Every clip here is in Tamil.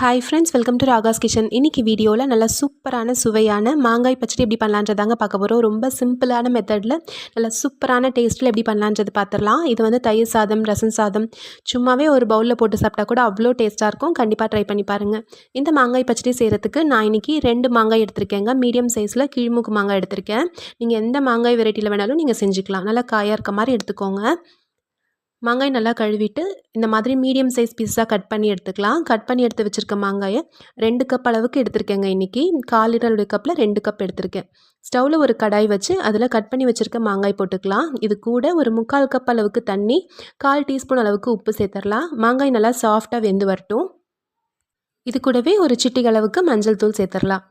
Hi friends welcome to Raga's kitchen இன்றைக்கி வீடியோவில் நல்லா சூப்பரான சுவையான மாங்காய் பச்சடி எப்படி பண்ணலான்றதாங்க பார்க்க போகிறோம் ரொம்ப சிம்பிளான மெத்தடில் நல்லா சூப்பரான டேஸ்ட்டில் எப்படி பண்ணலான்றது பார்த்துடலாம். இது வந்து தயிர் சாதம் ரசம் சாதம். சும்மாவே ஒரு பவுலில் போட்டு சாப்பிட்டா கூட அவ்வளோ டேஸ்ட்டாக இருக்கும். கண்டிப்பாக ட்ரை பண்ணி பாருங்கள் இந்த மாங்காய் பச்சடி செய்கிறதுக்கு நான் இன்றைக்கி ரெண்டு மாங்காய் எடுத்திருக்கேங்க. மீடியம் சைஸில் கீழ்முக்கு மாங்காய் எடுத்திருக்கேன். நீங்கள் எந்த மாங்காய் வெரைட்டியில் வேணாலும் நீங்கள் செஞ்சுக்கலாம். நல்லா காயாக இருக்க மாதிரி எடுத்துக்கோங்க. மாங்காய் நல்லா கழுவிட்டு இந்த மாதிரி மீடியம் சைஸ் பீஸாக கட் பண்ணி எடுத்துக்கலாம். கட் பண்ணி எடுத்து வச்சுருக்க மாங்காயை ரெண்டு கப் அளவுக்கு எடுத்திருக்கேங்க இன்றைக்கி கால் கப்பில் ரெண்டு கப் எடுத்திருக்கேன். ஸ்டவ்வில் ஒரு கடாய் வச்சு அதில் கட் பண்ணி வச்சுருக்க மாங்காய் போட்டுக்கலாம். இது கூட ஒரு முக்கால் கப் அளவுக்கு தண்ணி கால் டீஸ்பூன் அளவுக்கு உப்பு சேர்த்துடலாம். மாங்காய் நல்லா சாஃப்டாக வெந்து வரட்டும். இது கூடவே ஒரு சிட்டிகளவுக்கு மஞ்சள் தூள் சேர்த்துடலாம்.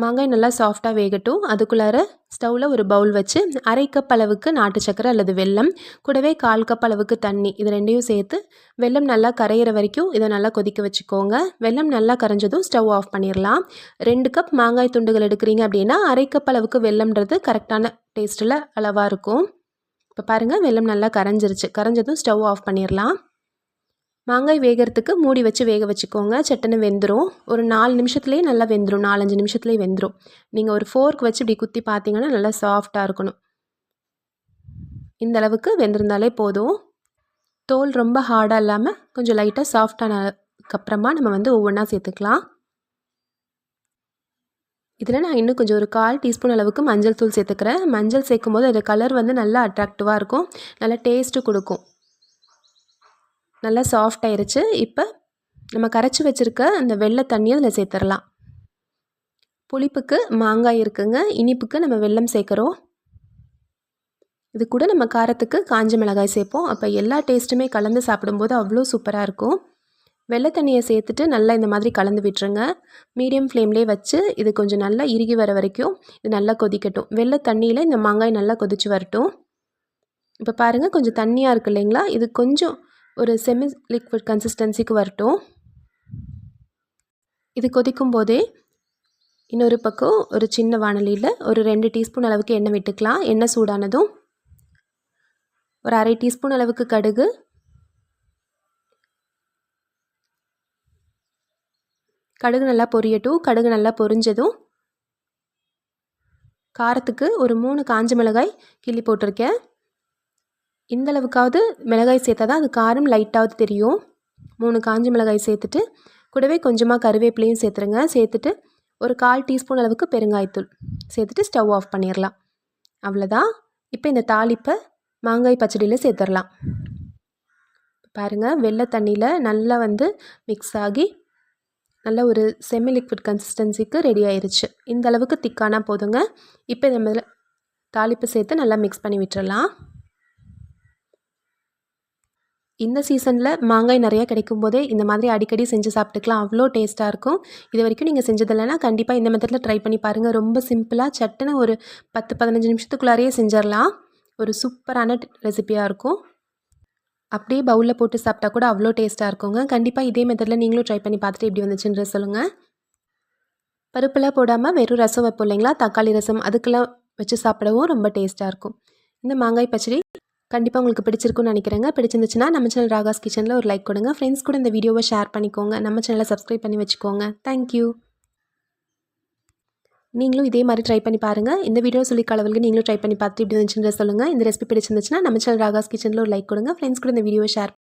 மாங்காய் நல்லா சாஃப்டாக வேகட்டும். அதுக்குள்ளார ஸ்டவ்வில் ஒரு பவுல் வச்சு அரை கப் அளவுக்கு நாட்டு சக்கரை அல்லது வெல்லம் கூடவே கால் கப் அளவுக்கு தண்ணி இது ரெண்டையும் சேர்த்து வெல்லம் நல்லா கரையிற வரைக்கும் இதை நல்லா கொதிக்க வச்சுக்கோங்க. வெல்லம் நல்லா கரைஞ்சதும் ஸ்டவ் ஆஃப் பண்ணிடலாம் ரெண்டு கப் மாங்காய் துண்டுகள் எடுக்கிறீங்க அப்படின்னா அரை கப் அளவுக்கு வெல்லம்ன்றது கரெக்டான டேஸ்ட்டில் அளவாக இருக்கும். இப்போ பாருங்கள் வெல்லம் நல்லா கரைஞ்சிருச்சு. கரைஞ்சதும் ஸ்டவ் ஆஃப் பண்ணிடலாம் மாங்காய் வேகிறதுக்கு மூடி வச்சு வேக வச்சுக்கோங்க. சட்டுன்னு வெந்துடும் ஒரு நாலு நிமிஷத்துலேயே நல்லா வெந்துடும் நாலஞ்சு நிமிஷத்துலேயே வெந்துடும் நீங்கள் ஒரு ஃபோர்க் வச்சு இப்படி குத்தி பார்த்தீங்கன்னா நல்லா சாஃப்டாக இருக்கணும். இந்த அளவுக்கு வெந்திருந்தாலே போதும். தோல் ரொம்ப ஹார்டாக இல்லாமல் கொஞ்சம் லைட்டாக சாஃப்டானதுக்கப்புறமா நம்ம வந்து ஒவ்வொன்றா சேர்த்துக்கலாம். இதில் நான் இன்னும் கொஞ்சம் ஒரு கால் டீஸ்பூன் அளவுக்கு மஞ்சள் தூள் சேர்த்துக்கிறேன். மஞ்சள் சேர்க்கும் போது அது கலர் வந்து நல்லா அட்ராக்டிவாக இருக்கும். நல்லா டேஸ்ட்டு கொடுக்கும். நல்லா சாஃப்ட் ஆயிருச்சு. இப்போ நம்ம கரைச்சி வச்சுருக்க அந்த வெள்ளை தண்ணியை அதில் சேர்த்துடலாம். புளிப்புக்கு மாங்காய் இருக்குங்க. இனிப்புக்கு நம்ம வெல்லம் சேர்க்குறோம். இது கூட நம்ம காரத்துக்கு காஞ்ச மிளகாய் சேர்ப்போம். அப்போ எல்லா டேஸ்ட்டுமே கலந்து சாப்பிடும்போது அவ்வளோ சூப்பராக இருக்கும். வெள்ளை தண்ணியை சேர்த்துட்டு நல்லா இந்த மாதிரி கலந்து விட்டுருங்க. மீடியம் ஃப்ளேம்லேயே வச்சு இது கொஞ்சம் நல்லா இறுகி வர வரைக்கும் இது நல்லா கொதிக்கட்டும். வெள்ளை தண்ணியில் இந்த மாங்காய் நல்லா கொதிச்சு வரட்டும். இப்போ பாருங்கள் கொஞ்சம் தண்ணியாக இருக்குது இல்லைங்களா? இது கொஞ்சம் ஒரு செமி லிக்விட் கன்சிஸ்டன்சிக்கு வரட்டும். இது கொதிக்கும் போதே இன்னொரு பக்கம் ஒரு சின்ன வானலியில் ஒரு ரெண்டு டீஸ்பூன் அளவுக்கு எண்ணெய் விட்டுக்கலாம். எண்ணெய் சூடானதும் ஒரு அரை டீஸ்பூன் அளவுக்கு கடுகு. கடுகு நல்லா பொரியட்டும். கடுகு நல்லா பொரிஞ்சதும் காரத்துக்கு ஒரு மூணு காஞ்ச மிளகாய் கிள்ளி போட்டிருக்கேன். இந்த அளவுக்காவது மிளகாய் சேர்த்தா தான் அது காரம் லைட்டாவது தெரியும். மூணு காஞ்சி மிளகாய் சேர்த்துட்டு கூடவே கொஞ்சமாக கருவேப்பிலையும் சேர்த்துருங்க. சேர்த்துட்டு ஒரு கால் டீஸ்பூன் அளவுக்கு பெருங்காயத்தூள் சேர்த்துட்டு ஸ்டவ் ஆஃப் பண்ணிடலாம் அவ்வளோதான் இப்போ இந்த தாளிப்பை மாங்காய் பச்சடியில் சேர்த்துடலாம் பாருங்கள் வெள்ளை தண்ணியில் நல்லா வந்து மிக்ஸ் ஆகி நல்ல ஒரு செமி லிக்விட் கன்சிஸ்டன்சிக்கு ரெடி ஆயிடுச்சு இந்த அளவுக்கு திக்கானா போதுங்க. இப்போ நம்ம தாளிப்பு சேர்த்து நல்லா மிக்ஸ் பண்ணி விட்டுறலாம் இந்த சீசனில் மாங்காய் நிறையா கிடைக்கும் போதே இந்த மாதிரி அடிக்கடி செஞ்சு சாப்பிட்டுக்கலாம். அவ்வளோ டேஸ்ட்டாக இருக்கும். இது வரைக்கும் நீங்கள் செஞ்சதில்லைனா கண்டிப்பாக இந்த மெத்தடில் ட்ரை பண்ணி பாருங்கள் ரொம்ப சிம்பிளாக சட்டுன்னு ஒரு பத்து பதினஞ்சு நிமிஷத்துக்குள்ளாரையே செஞ்சிடலாம். ஒரு சூப்பரான ரெசிபியாக இருக்கும். அப்படியே பவுலில் போட்டு சாப்பிட்டா கூட அவ்வளோ டேஸ்ட்டாக இருக்குங்க. கண்டிப்பாக இதே மெத்தடில் நீங்களும் ட்ரை பண்ணி பார்த்துட்டு எப்படி வந்துச்சுன்ற சொல்லுங்கள் பருப்பெல்லாம் போடாமல் வெறும் ரசம் வைப்போம் இல்லைங்களா? தக்காளி ரசம் அதுக்கெல்லாம் வச்சு சாப்பிடவும் ரொம்ப டேஸ்ட்டாக இருக்கும். இந்த மாங்காய் பச்சடி கண்டிப்பாக உங்களுக்கு பிடிச்சிருக்குன்னு நினைக்கிறேங்க. பிடிச்சிருந்துச்சுன்னா நம்ம சேனல் ராகாஸ் கிச்சனில் ஒரு லைக் கொடுங்க. ஃப்ரெண்ட்ஸ் கூட இந்த வீடியோவை ஷேர் பண்ணிக்கோங்க. நம்ம சேனலை சப்ஸ்கிரைப் பண்ணி வச்சுக்கோங்க. தேங்க்யூ நீங்களும் இதே மாதிரி ட்ரை பண்ணி பாருங்கள் இந்த வீடியோ சொல்லி அளவுக்கு நீங்களும் ட்ரை பண்ணி பார்த்துட்டு இப்படி இருந்துச்சுன்னு சொல்லுங்கள் இந்த ரெசிபி பிடிச்சிருந்துச்சுன்னா நம்ம சேனல் ராகாஸ் கிச்சனில் ஒரு லைக் கொடுங்க. ஃப்ரெண்ட்ஸ் கூட இந்த வீடியோவை ஷேர்